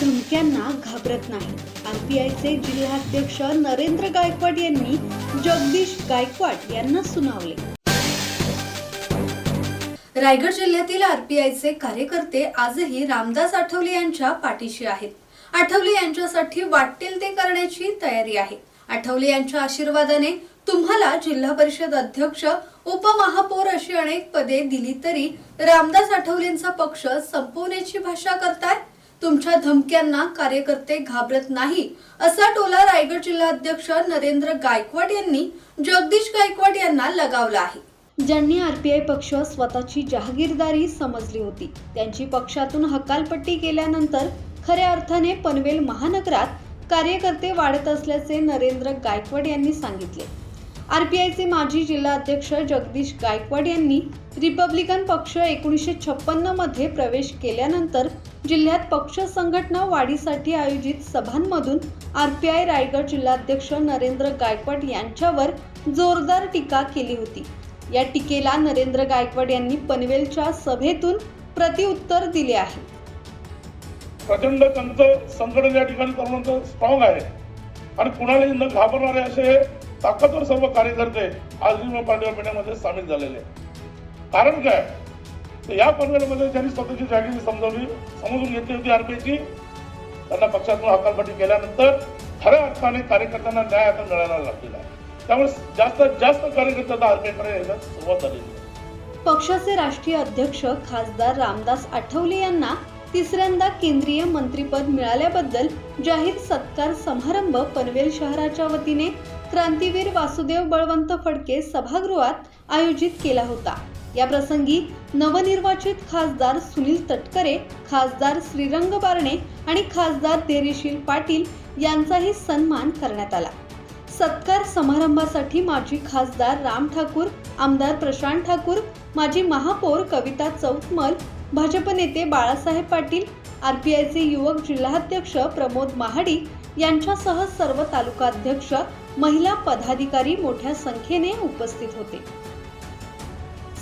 धमक्यांना घाबरत नाही. आरपीआयचे जिल्हाध्यक्ष नरेंद्र गायकवाड यांनी जगदीश गायकवाड यांना सुनावले. रायगड जिल्ह्यातील आरपीआयचे कार्यकर्ते आजही रामदास आठवले यांच्या पाठीशी आहेत. आठवले यांच्यासाठी वाटेल ते करण्याची तयारी आहे. आठवले यांच्या आशीर्वादाने तुम्हाला जिल्हा परिषद अध्यक्ष उपमहापौर अशी अनेक पदे दिली तरी रामदास आठवलेंचा पक्ष संपवण्याची भाषा करताय तुमच्या धमक्यांना कार्यकर्ते घाबरत नाही असा टोला रायगड जिल्हाध्यक्ष नरेंद्र गायकवाड यांनी जगदीश गायकवाड यांना लगावला आहे. ज्यांनी आरपीआय पक्ष स्वतःची जहागीरदारी समजली होती त्यांची पक्षातून हकालपट्टी केल्यानंतर खऱ्या अर्थाने पनवेल महानगरात कार्यकर्ते वाढत असल्याचे नरेंद्र गायकवाड यांनी सांगितले. आरपीआयचे माजी जिल्हाध्यक्ष जगदीश गायकवाड यांनी रिपब्लिकन पक्ष एकोणीसशे छप्पन्नमध्ये प्रवेश केल्यानंतर जिल्ह्यात पक्ष संघटना वाढीसाठी आयोजित सभांमधून आरपीआय रायगड जिल्हाध्यक्ष नरेंद्र गायकवाड यांच्यावर जोरदार टीका केली होती. या टीकेला नरेंद्र गायकवाड यांनी पनवेलच्या सभेतून प्रतिउत्तर दिले आहे. प्रचंड त्यांचं संघटन या ठिकाणी स्ट्रॉंग आहे. आणि कुणालाही न घाबरणारे असे ताकदवर सर्व कार्यकर्ते आज निर्मळ पांडव पेढ्यामध्ये सामील झालेले कारण काय? तर या पनवेलमध्ये ज्यांनी स्वतःची जागीर समजावली समजून घेतली होती आरपीची त्यांना पक्षातून हकालपट्टी केल्यानंतर खऱ्या अर्थाने कार्यकर्त्यांना न्याय आता मिळायला लागलेला आहे. त्यामुळे जास्तीत जास्त कार्यकर्ते आता आरपीकडे येण्यास सुरुवात झालेली आहे. पक्षाचे राष्ट्रीय अध्यक्ष खासदार रामदास आठवले यांना तिसऱ्यांदा केंद्रीय मंत्रीपद मिळाल्याबद्दल जाहीर सत्कार समारंभ पनवेल शहराच्या वतीने क्रांतीवीर वासुदेव बळवंत फडके सभागृहात आयोजित केला होता. या प्रसंगी नवनिर्वाचित खासदार सुनील तटकरे खासदार श्रीरंग बारणे आणि खासदार धैर्यशील पाटील यांचाही सन्मान करण्यात आला. सत्कार समारंभासाठी माजी खासदार राम ठाकूर आमदार प्रशांत ठाकूर माजी महापौर कविता चौतमल भाजप नेते बाळासाहेब पाटील आर पी आयचे युवक जिल्हाध्यक्ष प्रमोद महाडी यांच्यासह सर्व तालुकाध्यक्ष महिला पदाधिकारी मोठ्या संख्येने उपस्थित होते.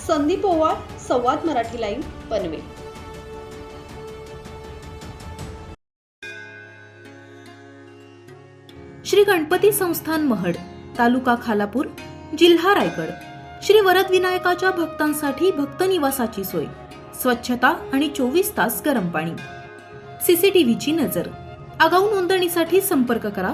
संदीप ओवाळ संवाद मराठी लाईव्ह पनवेल. श्री गणपती संस्थान महड तालुका खालापूर जिल्हा रायगड. श्री वरद विनायकाच्या भक्तांसाठी भक्त निवासाची सोय स्वच्छता आणि चोवीस तास गरम पाणी. सीसीटीव्हीची नजर. आगाऊ नोंदणीसाठी संपर्क करा